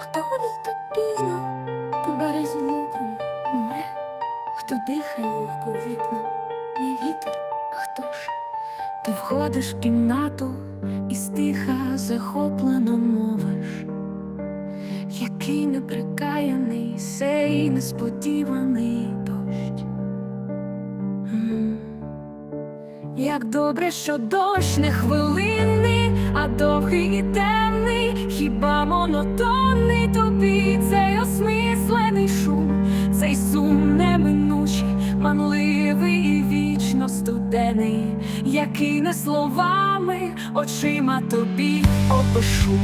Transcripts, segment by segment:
Хто ходить так пізно по березі літом? Хто дихає в вікна, не вітер, хто ж? Ти входиш в кімнату і стиха захоплено мовиш, який неприкаяний сей несподіваний дощ. Як добре, що дощ не хвилинний, а довгий і темний, хіба монотонний тобі цей осмислений шум, цей сум неминучий, манливий і вічно студений, який не словами, очима тобі опишу.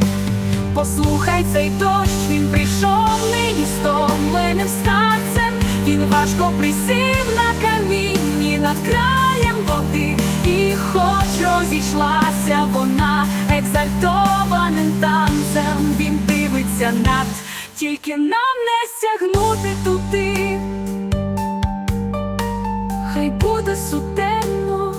Послухай цей дощ, він прийшов нині стомленим старцем, він важко присів на камінні над краєм води, танцем, він дивиться над, тільки нам не сягнути туди. Хай буде сутенно,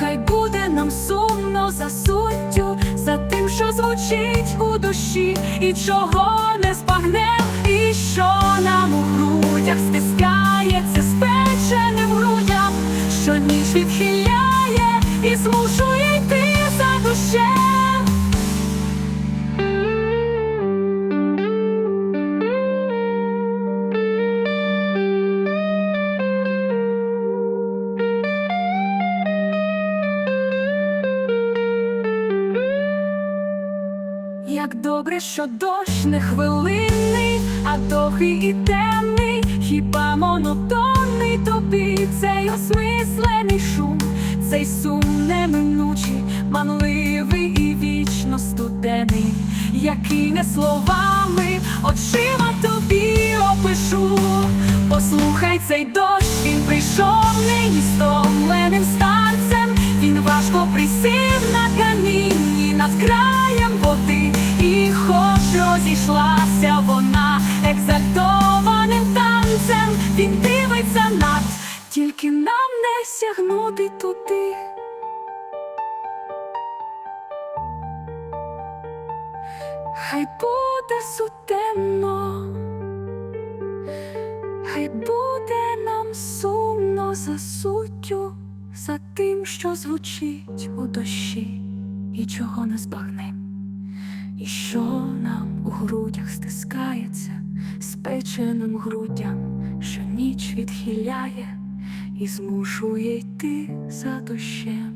хай буде нам сумно за суттю, за тим, що звучить у душі, і чого не збагнем, і що нам у грудях стискається спеченим грудям, що ніч відхиляє і змушує Як добре, що дощ не хвилинний, а довгий і темний, хіба монотонний тобі цей осмислений шум, цей сум неминучий, манливий і вічно студений, який не словами, очима тобі опишу. Послухай цей дощ, він прийшов нині стомленим старцем, він важко присів на камінні над краєм сягнути туди. Хай буде сутенно, хай буде нам сумно за суттю, за тим, що звучить у дощі, і чого не збагнем, і що нам у грудях стискається спеченим грудям, що ніч відхиляє і змушує йти за дощем.